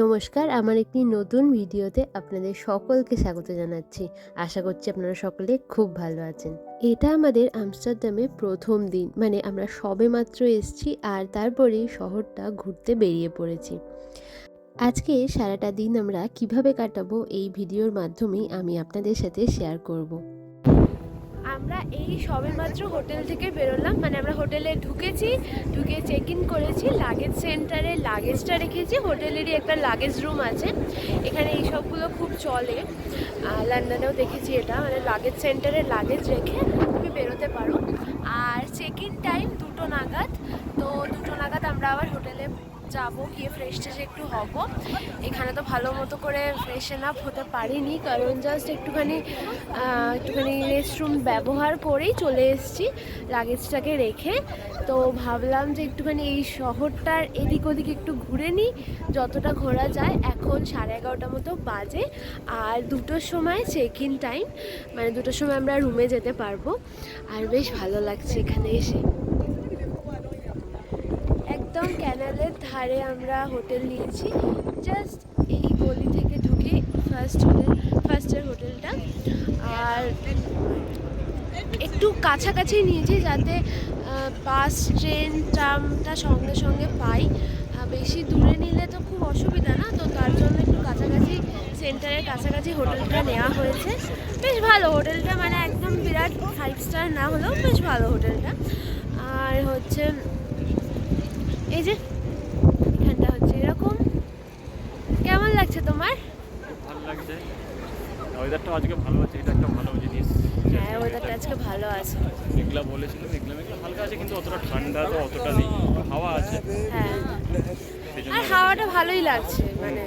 নমস্কার, আমার একটি নতুন ভিডিওতে আপনাদের সকলকে স্বাগত জানাচ্ছি। আশা করছি আপনারা সকলে খুব ভালো আছেন। এটা আমাদের আমস্টারডামে প্রথম দিন মানে আমরা সবে মাত্র এসেছি আর তারপরেই শহরটা ঘুরতে বেরিয়ে পড়েছি। আজকে সারাটা দিন আমরা কীভাবে কাটাবো এই ভিডিওর মাধ্যমেই আমি আপনাদের সাথে শেয়ার করব। আমরা এই সবেমাত্র হোটেল থেকে বেরোলাম। মানে আমরা হোটেলে ঢুকেছি, ঢুকে চেক ইন করেছি লাগেজ সেন্টারে লাগেজটা রেখেছি। হোটেলেরই একটা লাগেজ রুম আছে। এখানে এই সবগুলো খুব চলে। লন্ডনেও দেখেছি এটা। মানে লাগেজ সেন্টারে লাগেজ রেখে তুমি বেরোতে পারো। আর চেক ইন টাইম দুটো নাগাদ তো দুটো নাগাদ আমরা আবার হোটেলে যাব, গিয়ে ফ্রেশ ট্রেশ একটু হব। এখানে তো ভালো মতো করে ফ্রেশন আপ হতে পারিনি, কারণ জাস্ট একটুখানি একটুখানি রেস্টরুম ব্যবহার করেই চলে এসেছি লাগেজটাকে রেখে। তো ভাবলাম যে একটুখানি এই শহরটার এদিক ওদিক একটু ঘুরে নিই, যতটা ঘোরা যায়। এখন সাড়ে এগারোটা মতো বাজে, আর দুটোর সময় চেক ইন টাইম মানে দুটোর সময় আমরা রুমে যেতে পারব। আর বেশ ভালো লাগছে এখানে এসে। একদম ক্যানালের ধারে আমরা হোটেল নিয়েছি। জাস্ট এই গলি থেকে ঢুকে ফার্স্ট হোটেল ফার্স্টের হোটেলটা। আর একটু কাছাকাছি নিয়েছি যাতে বাস, ট্রেন, ট্রামটা সঙ্গে সঙ্গে পাই। বেশি দূরে নিলে তো খুব অসুবিধা না, তো তার জন্য একটু কাছাকাছি, সেন্টারের কাছাকাছি হোটেলটা নেওয়া হয়েছে। বেশ ভালো হোটেলটা মানে একদম বিরাট ফাইভ স্টার না হলেও বেশ ভালো হোটেলটা। আর হচ্ছে এই যে এখানটা হচ্ছে এরকম। কেমন লাগছে তোমার? ভালো লাগছে। ওয়েদারটা আজকে ভালো আছে এটা একটা ভালো জিনিস। হ্যাঁ ওয়েদারটা আজকে ভালো আছে। মেঘলা বলেছিল মেঘলা মেঘলা হালকা আছে কিন্তু অতটা ঠান্ডা তো অতটা নেই হাওয়া আছে। হ্যাঁ। আর হাওয়াটা ভালোই লাগছে মানে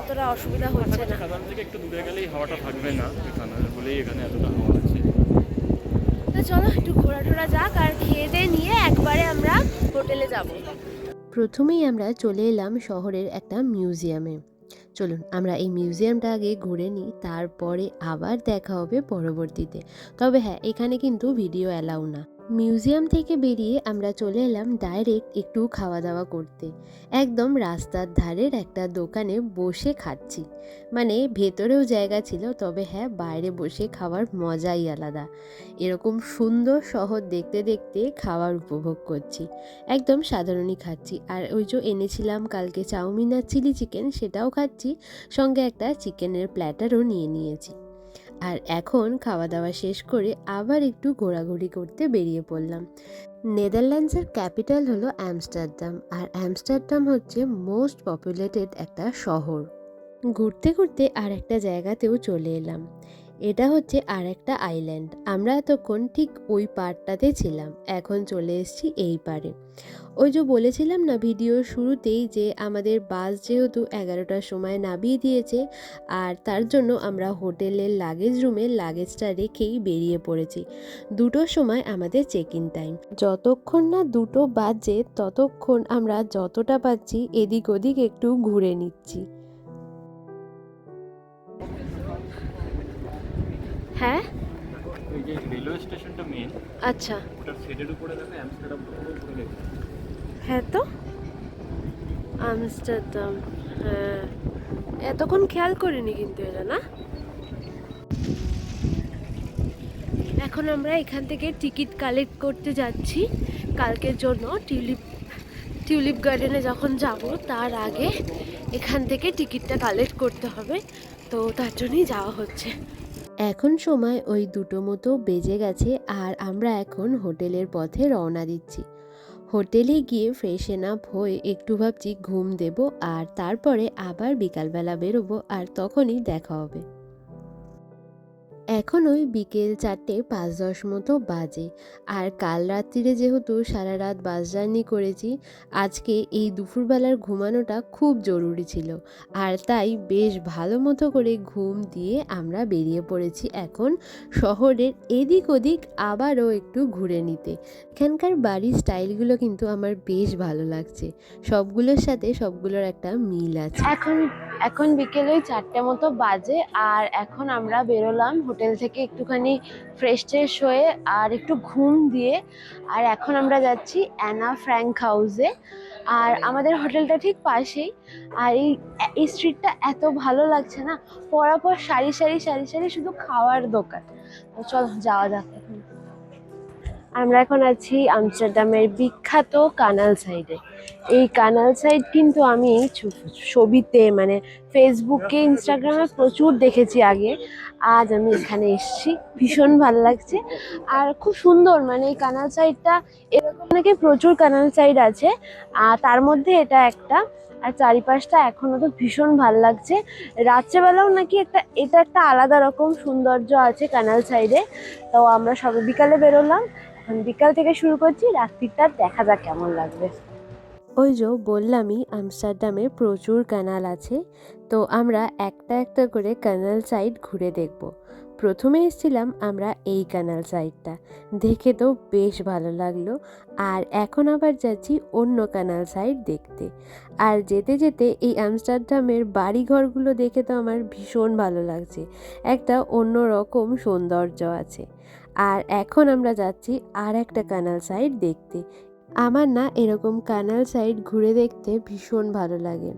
অতটা অসুবিধা হচ্ছে না। সাধারণ থেকে একটু দূরে গেলেই হাওয়াটা থাকবে না এখানে বলেই এখানে এতটা হাওয়া আছে। তো চলো একটু ঘোরা টোরা যাক আর খেয়ে দিয়ে নিয়ে একবারে আমরা হোটেলে যাব। প্রথমেই আমরা চলে এলাম শহরের একটা মিউজিয়ামে। চলুন, আমরা এই মিউজিয়ামটা আগে ঘুরে নিই, তারপরে আবার দেখা হবে পরবর্তীতে। তবে হ্যাঁ এখানে কিন্তু ভিডিও অ্যালাউ না। মিউজিয়াম থেকে বেরিয়ে আমরা চলে এলাম ডাইরেক্ট একটু খাওয়া দাওয়া করতে। একদম রাস্তার ধারের একটা দোকানে বসে খাচ্ছি। মানে ভেতরেও জায়গা ছিল, তবে হ্যাঁ বাইরে বসে খাওয়ার মজাই আলাদা। এরকম সুন্দর শহর দেখতে দেখতে খাওয়ার উপভোগ করছি। একদম সাধারণই খাচ্ছি। আর ওই যে এনেছিলাম কালকে চাউমিন আর চিলি চিকেন, সেটাও খাচ্ছি। সঙ্গে একটা চিকেনের প্ল্যাটারও নিয়ে নিয়েছি। আর এখন খাওয়া দাওয়া শেষ করে আবার একটু ঘোরাঘুরি করতে বেরিয়ে পড়লাম। নেদারল্যান্ডসের ক্যাপিটাল হলো অ্যামস্টারডাম, আর অ্যামস্টারডাম হচ্ছে মোস্ট পপুলেটেড একটা শহর। ঘুরতে ঘুরতে আর একটা জায়গাতেও চলে এলাম। এটা হচ্ছে আর একটা আইল্যান্ড আমরা এতক্ষণ ঠিক ওই পাড়টাতে ছিলাম, এখন চলে এসেছি এই পারে ওই যে বলেছিলাম না ভিডিওর শুরুতেই যে আমাদের বাস যেহেতু এগারোটার সময় নামিয়ে দিয়েছে, আর তার জন্য আমরা হোটেলের লাগেজ রুমে লাগেজটা রেখেই বেরিয়ে পড়েছি। দুটোর সময় আমাদের চেক ইন টাইম যতক্ষণ না দুটো বাজে, ততক্ষণ আমরা যতটা পাচ্ছি এদিক ওদিক একটু ঘুরে নিচ্ছি। হ্যাঁ। ওই যে রেলওয়ে স্টেশনটা মেন আচ্ছা। ওটার শেডের উপরে দেখো অ্যামস্টারডাম পুরো লেখা হ্যাঁ তো। আমস্টারডাম হ্যাঁ। এতক্ষণ খেয়াল করিনি কিন্তু এটা না? এখন আমরা এখান থেকে টিকিট কালেক্ট করতে যাচ্ছি। কালকের জন্য টিউলিপ টিউলিপ গার্ডেনে যখন যাব তার আগে এখান থেকে টিকিটটা কালেক্ট করতে হবে। তো তার জন্যই যাওয়া হচ্ছে। এখন সময় ওই দুটো মতো বেজে গেছে আর আমরা এখন হোটেলের পথে রওনা দিচ্ছি। হোটেলে গিয়ে ফ্রেশ আপ হয়ে একটু ভাবছি ঘুম দেব আর তারপরে আবার বিকালবেলা বেরোবো আর তখনই দেখা হবে। এখন ওই বিকেল চারটে পাঁচ দশ মতো বাজে। আর কাল রাত্রিরে যেহেতু সারা রাত বাস জার্নি করেছি, আজকে এই দুপুরবেলার ঘুমানোটা খুব জরুরি ছিল। আর তাই বেশ ভালো মতো করে ঘুম দিয়ে আমরা বেরিয়ে পড়েছি এখন শহরের এদিক ওদিক আবারও একটু ঘুরে নিতে। এখানকার বাড়ির স্টাইলগুলো কিন্তু আমার বেশ ভালো লাগছে। সবগুলোর সাথে সবগুলোর একটা মিল আছে। এখন এখন বিকেলে ওই চারটে মতো বাজে আর এখন আমরা বেরোলাম হোটেল থেকে একটুখানি ফ্রেশ ট্রেশ হয়ে আর একটু ঘুম দিয়ে আর এখন আমরা যাচ্ছি অ্যানা ফ্র্যাঙ্ক হাউসে। আর আমাদের হোটেলটা ঠিক পাশেই। আর এই এই স্ট্রিটটা এত ভালো লাগছে না পরাপর সারি সারি সারি সারি শুধু খাওয়ার দোকান। তো চল যাওয়া যাক এখন। আমরা এখন আছি আমস্টারডামের বিখ্যাত কানাল সাইডে এই কানাল সাইড কিন্তু আমি ছবিতে মানে ফেসবুকে ইনস্টাগ্রামে প্রচুর দেখেছি আগে। আজ আমি এখানে এসেছি, ভীষণ ভালো লাগছে। আর খুব সুন্দর মানে এই কানাল সাইডটা এরকম নাকি প্রচুর কানাল সাইড আছে। আর তার মধ্যে এটা একটা, আর চারিপাশটা এখনও তো ভীষণ ভালো লাগছে। রাত্রেবেলাও নাকি একটা, এটা একটা আলাদা রকম সৌন্দর্য আছে কানাল সাইডে তো আমরা সবে বিকালে বেরোলাম। এখন বিকাল থেকে শুরু করছি, রাত্রিটা দেখা যাক কেমন লাগবে। ওই যে বললামই আমস্টারডামে প্রচুর ক্যানাল আছে, তো আমরা একটা একটা করে ক্যানাল সাইড ঘুরে দেখব। প্রথমে এসেছিলাম আমরা এই ক্যানাল সাইডটা দেখে তো বেশ ভালো লাগল। আর এখন আবার যাচ্ছি অন্য ক্যানাল সাইড দেখতে। আর যেতে যেতে এই আমস্টারডামের বাড়িঘরগুলো দেখে তো আমার ভীষণ ভালো লাগছে। একটা অন্য রকম সৌন্দর্য আছে। আর এখন আমরা যাচ্ছি আর একটা কানাল সাইড দেখতে। আমার না এরকম কানাল সাইড ঘুরে দেখতে ভীষণ ভালো লাগে।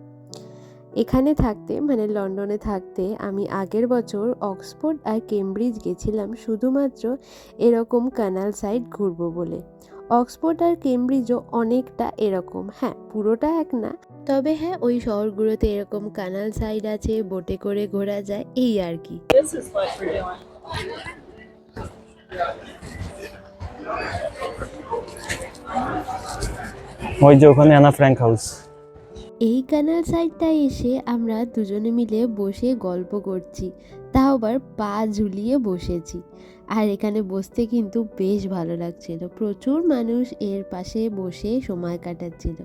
এখানে থাকতে মানে লন্ডনে থাকতে আমি আগের বছর অক্সফোর্ড আর কেমব্রিজ গেছিলাম শুধুমাত্র এরকম কানাল সাইড ঘুরবো বলে। অক্সফোর্ড আর কেমব্রিজও অনেকটা এরকম হ্যাঁ পুরোটা এক না। তবে হ্যাঁ ওই শহরগুলোতে এরকম কানাল সাইড আছে বোটে করে ঘোরা যায়, এই আর কি। This ওই যে ওখানে আনা ফ্র্যাঙ্ক হাউস এই ক্যানাল সাইডটায় এসে আমরা দুজনে মিলে বসে গল্প করছি। তাও আবার পা ঝুলিয়ে বসেছি। আর এখানে বসতে কিন্তু বেশ ভালো লাগছিল। প্রচুর মানুষ এর পাশে বসে সময় কাটাচ্ছিল।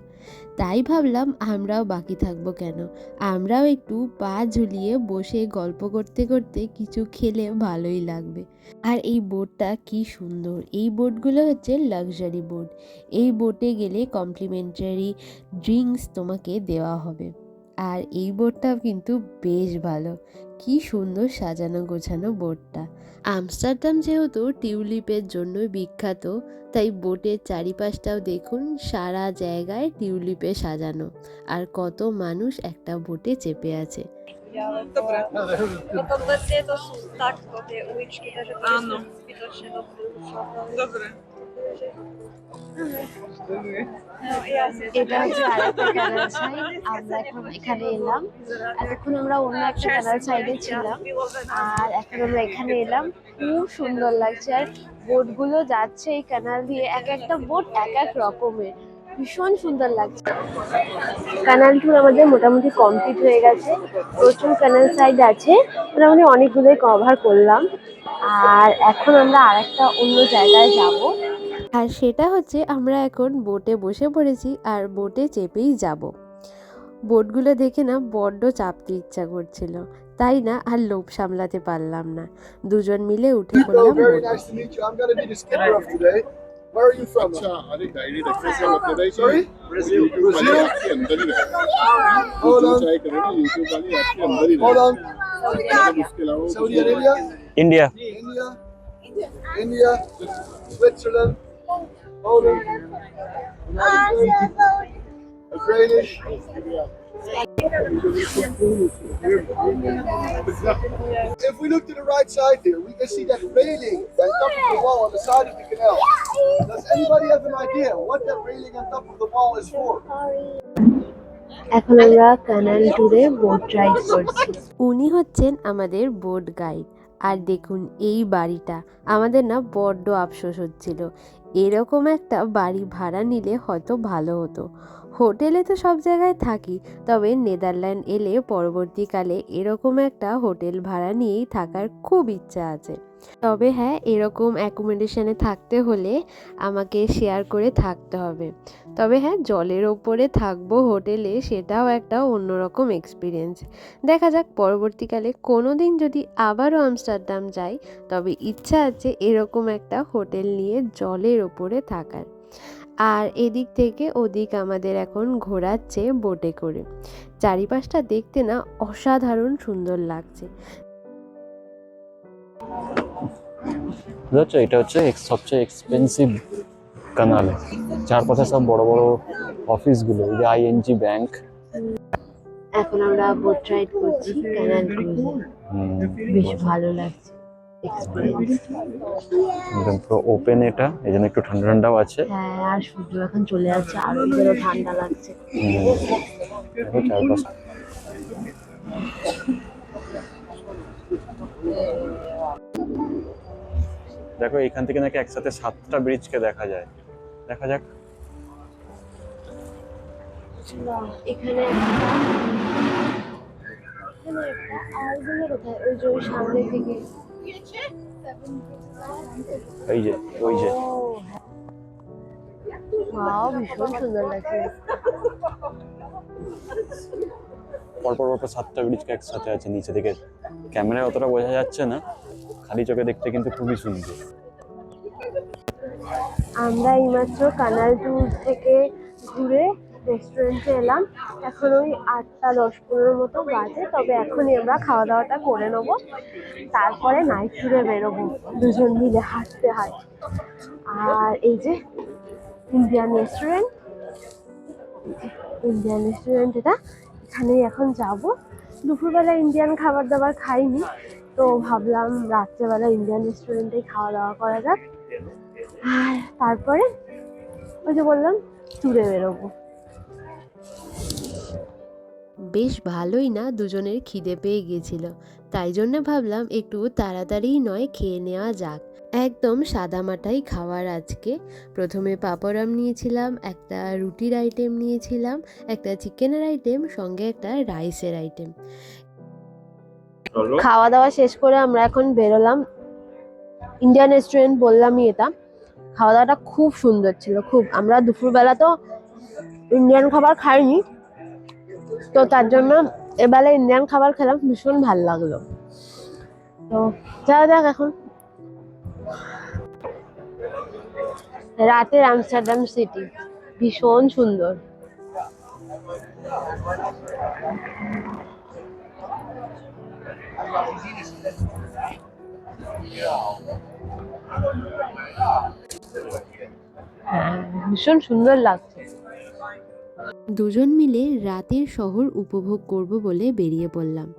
তাই ভাবলাম আমরাও বাকি থাকব কেন? আমরাও একটু পা ঝুলিয়ে বসে গল্প করতে করতে কিছু খেলে ভালোই লাগবে। আর এই বোটটা কি সুন্দর! এই বোটগুলো হচ্ছে লাক্সারি বোট। এই বোটে গেলে কমপ্লিমেন্টারি ড্রিঙ্কস তোমাকে দেওয়া হবে। আর এই বোটটাও কিন্তু বেশ ভালো। কি সুন্দর সাজানো গোছানো বোটটা আমস্টারডাম যেহেতু টিউলিপের জন্য বিখ্যাত তাই বোটের চারিপাশটাও দেখুন সারা জায়গায় টিউলিপে সাজানো। আর কত মানুষ একটা বোটে চেপে আছে. Dobre. এটা হচ্ছে আরেকটা ক্যানাল সাইড আমরা এখন এখানে এলাম। এতক্ষণ আমরা অন্য একটা ক্যানাল সাইডে ছিলাম। আর এখন আমরা এখানে এলাম। খুব সুন্দর লাগছে। আর বোটগুলো যাচ্ছে এই ক্যানাল দিয়ে। এক একটা বোট এক এক রকমের। ভীষণ সুন্দর লাগছে। কানাল ট্যুর আমাদের মোটামুটি কমপ্লিট হয়ে গেছে। প্রচুর ক্যানাল সাইড আছে। মোটামুটি অনেকগুলোই কভার করলাম। আর এখন আমরা আরেকটা অন্য জায়গায় যাব। আর সেটা হচ্ছে আমরা এখন বোটে বসে পড়েছি আর বোটে চেপেই যাব। বোটগুলো দেখে না বড্ড চাপতে ইচ্ছা করছিল। তাই না আর লোভ সামলাতে পারলাম না। দুজন মিলে উঠে পড়লাম India India India Switzerland If we look to the right side here, we can see that railing on top of the wall on the side of the canal. Does anybody have an idea what that railing on top of the wall is for? এখন আমরা Canal ট্যুরে boat ride করছি উনি হচ্ছেন আমাদের boat guide আর দেখুন, এই বাড়িটা। আমাদের না বড্ড আফসোস হচ্ছিল। এরকম একটা বাড়ি ভাড়া নিলে হয়তো ভালো হতো। হোটেলে তো সব জায়গায় থাকি, তবে নেদারল্যান্ড এলে পরবর্তীকালে এরকম একটা হোটেল ভাড়া নিয়েই থাকার খুব ইচ্ছা আছে। তবে হ্যাঁ এরকম অ্যাকোমোডেশনে থাকতে হলে আমাকে শেয়ার করে থাকতে হবে। তবে হ্যাঁ জলের ওপরে থাকব হোটেলে সেটাও একটা অন্যরকম এক্সপিরিয়েন্স দেখা যাক পরবর্তীকালে কোনো দিন যদি আবারও আমস্টারডাম যাই, তবে ইচ্ছা আছে এরকম একটা হোটেল নিয়ে জলের ওপরে থাকার। আর এদিক থেকে ওদিক আমাদের এখন ঘোরাচ্ছে বোটে করে। চারিপাশটা দেখতে না অসাধারণ সুন্দর লাগছে। বুঝতে এটা হচ্ছে সবচেয়ে এক্সপেন্সিভ কানাল চারপাশে সব বড় বড় অফিসগুলো এই যে আইএনজি ব্যাংক এখন আমরা বোট রাইড করছি ক্যানাল ক্রুজে বেশ ভালো লাগছে। একদম পুরো ওপেন এটা এই জন্য একটু ঠান্ডা ঠান্ডাও আছে। হ্যাঁ আর সূর্য এখন চলে আরও যেন ঠান্ডা লাগছে। দেখো এখান থেকে নাকি একসাথে সাতটা ব্রিজকে দেখা যায়। দেখা যাক। এখানে আর ওই যে ওই সামনের দিকে। এই যে ওই যে। ওয়াও ভীষণ সুন্দর লাগছে। পরপর পরপর সাতটা ব্রিজকে একসাথে আছে নিচে থেকে। ক্যামেরায় অতটা বোঝা যাচ্ছে না খালি চোখে দেখতে কিন্তু খুবই সুন্দর। আমরা এইমাত্র কানাল ট্যুর থেকে ঘুরে রেস্টুরেন্টে এলাম। এখন ওই আটটা দশ পনেরো মতো বাজে, তবে এখনই আমরা খাওয়া দাওয়াটা করে নেব। তারপরে নাইট ট্যুরে বেরোবো। দুজন মিলে হাঁটতে হয়। আর এই যে ইন্ডিয়ান রেস্টুরেন্ট ইন্ডিয়ান রেস্টুরেন্ট এটা। এখানেই এখন যাব। দুপুরবেলা ইন্ডিয়ান খাবার দাবার খাইনি, তো ভাবলাম রাত্রেবেলা ইন্ডিয়ান রেস্টুরেন্টেই খাওয়া দাওয়া করা যাক। আর তারপরে ওই যে বললাম ট্যুরে বেরোবো। বেশ ভালোই না দুজনের খিদে পেয়ে গেছিল। তাই জন্য ভাবলাম একটু তাড়াতাড়ি নয় খেয়ে নেওয়া যাক। একদম সাদামাটাই খাওয়ার আজকে। প্রথমে পাপড়াম নিয়েছিলাম একটা রুটির আইটেম নিয়েছিলাম একটা চিকেনের আইটেম সঙ্গে একটা রাইসের আইটেম খাওয়া দাওয়া শেষ করে আমরা এখন বেরোলাম। ইন্ডিয়ান রেস্টুরেন্ট বললামই এটা। খাওয়া দাওয়াটা খুব সুন্দর ছিল খুব। আমরা দুপুরবেলা তো ইন্ডিয়ান খাবার খাইনি। তো তার জন্য এবেলা ইন্ডিয়ান খাবার খেলাম, ভীষণ ভালো লাগল। তো যাওয়া যাক এখন। রাতের আমস্টারডাম সিটি ভীষণ সুন্দর। হ্যাঁ ভীষণ সুন্দর লাগছে। দুজন মিলে রাতের শহর উপভোগ করব বলে বেরিয়ে পড়লাম।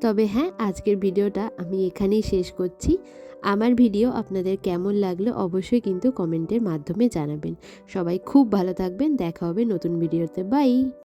তবে হ্যাঁ আজকের ভিডিওটা আমি এখানেই শেষ করছি। আমার ভিডিও আপনাদের কেমন লাগল অবশ্যই কিন্তু কমেন্টের মাধ্যমে জানাবেন। সবাই খুব ভালো থাকবেন, দেখা হবে নতুন ভিডিওতে। বাই!